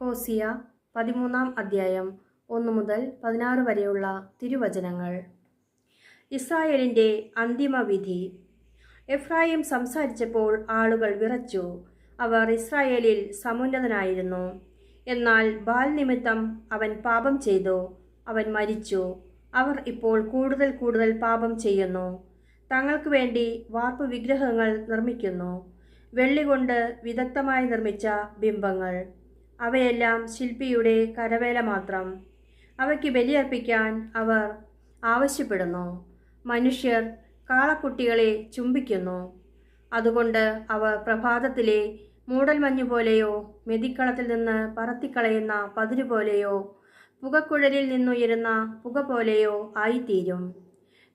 ഹോസിയ പതിമൂന്നാം അധ്യായം ഒന്നു മുതൽ പതിനാറ് വരെയുള്ള തിരുവചനങ്ങൾ. ഇസ്രായേലിന്റെ അന്തിമവിധി. എഫ്രായിം സംസാരിച്ചപ്പോൾ ആളുകൾ വിറച്ചു. അവർ ഇസ്രായേലിൽ സമുന്നതനായിരുന്നു. എന്നാൽ ബാൽ നിമിത്തം അവൻ പാപം ചെയ്തു. അവൻ മരിച്ചു. അവർ ഇപ്പോൾ കൂടുതൽ കൂടുതൽ പാപം ചെയ്യുന്നു. തങ്ങൾക്ക് വേണ്ടി വാർപ്പ് വിഗ്രഹങ്ങൾ നിർമ്മിക്കുന്നു. വെള്ളി കൊണ്ട് വിദഗ്ധമായി നിർമ്മിച്ച ബിംബങ്ങൾ. അവയെല്ലാം ശില്പിയുടെ കരവേല മാത്രം. അവയ്ക്ക് ബലിയർപ്പിക്കാൻ അവർ ആവശ്യപ്പെടുന്നു. മനുഷ്യർ കാളക്കുട്ടികളെ ചുംബിക്കുന്നു. അതുകൊണ്ട് അവർ പ്രഭാതത്തിലെ മൂടൽമഞ്ഞു പോലെയോ മെതിക്കളത്തിൽ നിന്ന് പറത്തിക്കളയുന്ന പതിരു പോലെയോ പുകക്കുഴലിൽ നിന്നുയരുന്ന പുക പോലെയോ ആയിത്തീരും.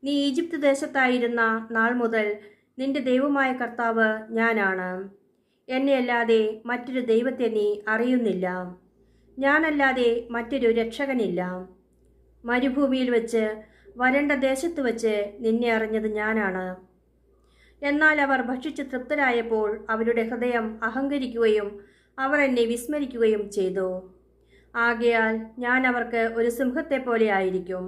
നീ ഈജിപ്ത് ദേശത്തായിരുന്ന നാൾ മുതൽ നിന്റെ ദൈവമായ കർത്താവ് ഞാനാണ്. എന്നെയല്ലാതെ മറ്റൊരു ദൈവത്തെ നീ അറിയുന്നില്ല. ഞാനല്ലാതെ മറ്റൊരു രക്ഷകനില്ല. മരുഭൂമിയിൽ വെച്ച് വരണ്ട ദേശത്ത് വെച്ച് നിന്നെ അറിഞ്ഞത് ഞാനാണ്. എന്നാൽ അവർ ഭക്ഷിച്ച് തൃപ്തരായപ്പോൾ അവരുടെ ഹൃദയം അഹങ്കരിക്കുകയും അവർ എന്നെ വിസ്മരിക്കുകയും ചെയ്തു. ആകയാൽ ഞാൻ അവർക്ക് ഒരു സിംഹത്തെ പോലെ ആയിരിക്കും.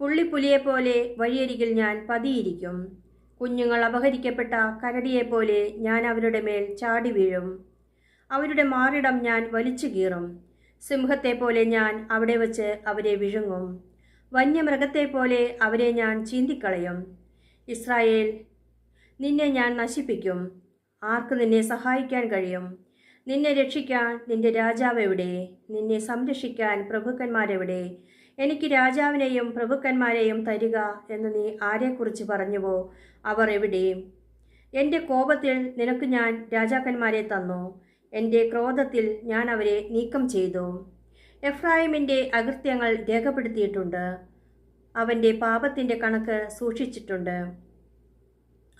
പുള്ളിപ്പുലിയെപ്പോലെ വഴിയരികിൽ ഞാൻ പതിയിരിക്കും. കുഞ്ഞുങ്ങൾ അപഹരിക്കപ്പെട്ട കരടിയെപ്പോലെ ഞാൻ അവരുടെ മേൽ ചാടി വീഴും. അവരുടെ മാറിടം ഞാൻ വലിച്ചു കീറും. സിംഹത്തെ പോലെ ഞാൻ അവിടെ വച്ച് അവരെ വിഴുങ്ങും. വന്യമൃഗത്തെ പോലെ അവരെ ഞാൻ ചീന്തിക്കളയും. ഇസ്രായേൽ നിന്നെ ഞാൻ നശിപ്പിക്കും. ആർക്ക് നിന്നെ സഹായിക്കാൻ കഴിയും? നിന്നെ രക്ഷിക്കാൻ നിന്റെ രാജാവ് എവിടെ? നിന്നെ സംരക്ഷിക്കാൻ പ്രഭുക്കന്മാരെവിടെ? എനിക്ക് രാജാവിനെയും പ്രഭുക്കന്മാരെയും തരിക എന്ന് നീ ആരെക്കുറിച്ച് പറഞ്ഞുവോ? അവർ എവിടെ? എന്റെ കോപത്തിൽ നിനക്ക് ഞാൻ രാജാക്കന്മാരെ തന്നു. എന്റെ ക്രോധത്തിൽ ഞാൻ അവരെ നീക്കം ചെയ്തു. എഫ്രാഹിമിന്റെ അകൃത്യങ്ങൾ രേഖപ്പെടുത്തിയിട്ടുണ്ട്. അവന്റെ പാപത്തിന്റെ കണക്ക് സൂക്ഷിച്ചിട്ടുണ്ട്.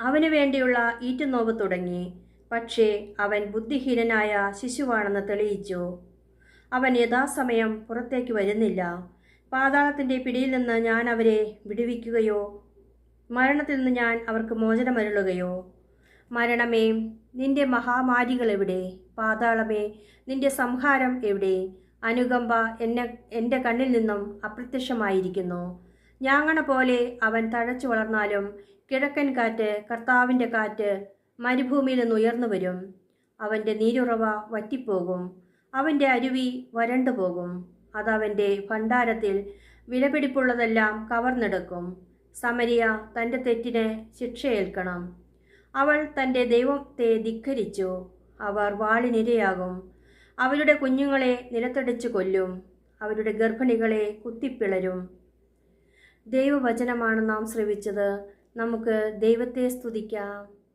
അവനു വേണ്ടിയുള്ള ഈറ്റുനോവ് തുടങ്ങി. പക്ഷേ അവൻ ബുദ്ധിഹീനനായ ശിശുവാണെന്ന് തെളിയിച്ചു. അവൻ യഥാസമയം പുറത്തേക്ക് വരുന്നില്ല. പാതാളത്തിന്റെ പിടിയിൽ നിന്ന് ഞാൻ അവരെ വിടുവിക്കുകയോ? മരണത്തിൽ നിന്ന് ഞാൻ അവർക്ക് മോചനമരുളുകയോ? മരണമേ നിന്റെ മഹാമാരികൾ എവിടെ? പാതാളമേ നിന്റെ സംഹാരം എവിടെ? അനുകമ്പ എന്നെ എന്റെ കണ്ണിൽ നിന്നും അപ്രത്യക്ഷമായിരിക്കുന്നു. ഞാങ്ങണ പോലെ അവൻ തഴച്ചു വളർന്നാലും കിഴക്കൻ കാറ്റ് കർത്താവിന്റെ കാറ്റ് മരുഭൂമിയിൽ നിന്ന് ഉയർന്നു വരും. അവന്റെ നീരുറവ വറ്റിപ്പോകും. അവന്റെ അരുവി വരണ്ടു പോകും അതവന്റെ ഭണ്ഡാരത്തിൽ വിലപിടിപ്പുള്ളതെല്ലാം കവർന്നെടുക്കും. സമരിയ തന്റെ തെറ്റിനെ ശിക്ഷയേൽക്കണം. അവൾ തന്റെ ദൈവത്തെ ധിക്കരിച്ചു. അവർ വാളിനിരയാകും. അവരുടെ കുഞ്ഞുങ്ങളെ നിലത്തടിച്ചു കൊല്ലും. അവരുടെ ഗർഭിണികളെ കുത്തിപ്പിളരും. ദൈവവചനമാണ് നാം ശ്രവിച്ചത്. നമുക്ക് ദൈവത്തെ സ്തുതിക്കാം.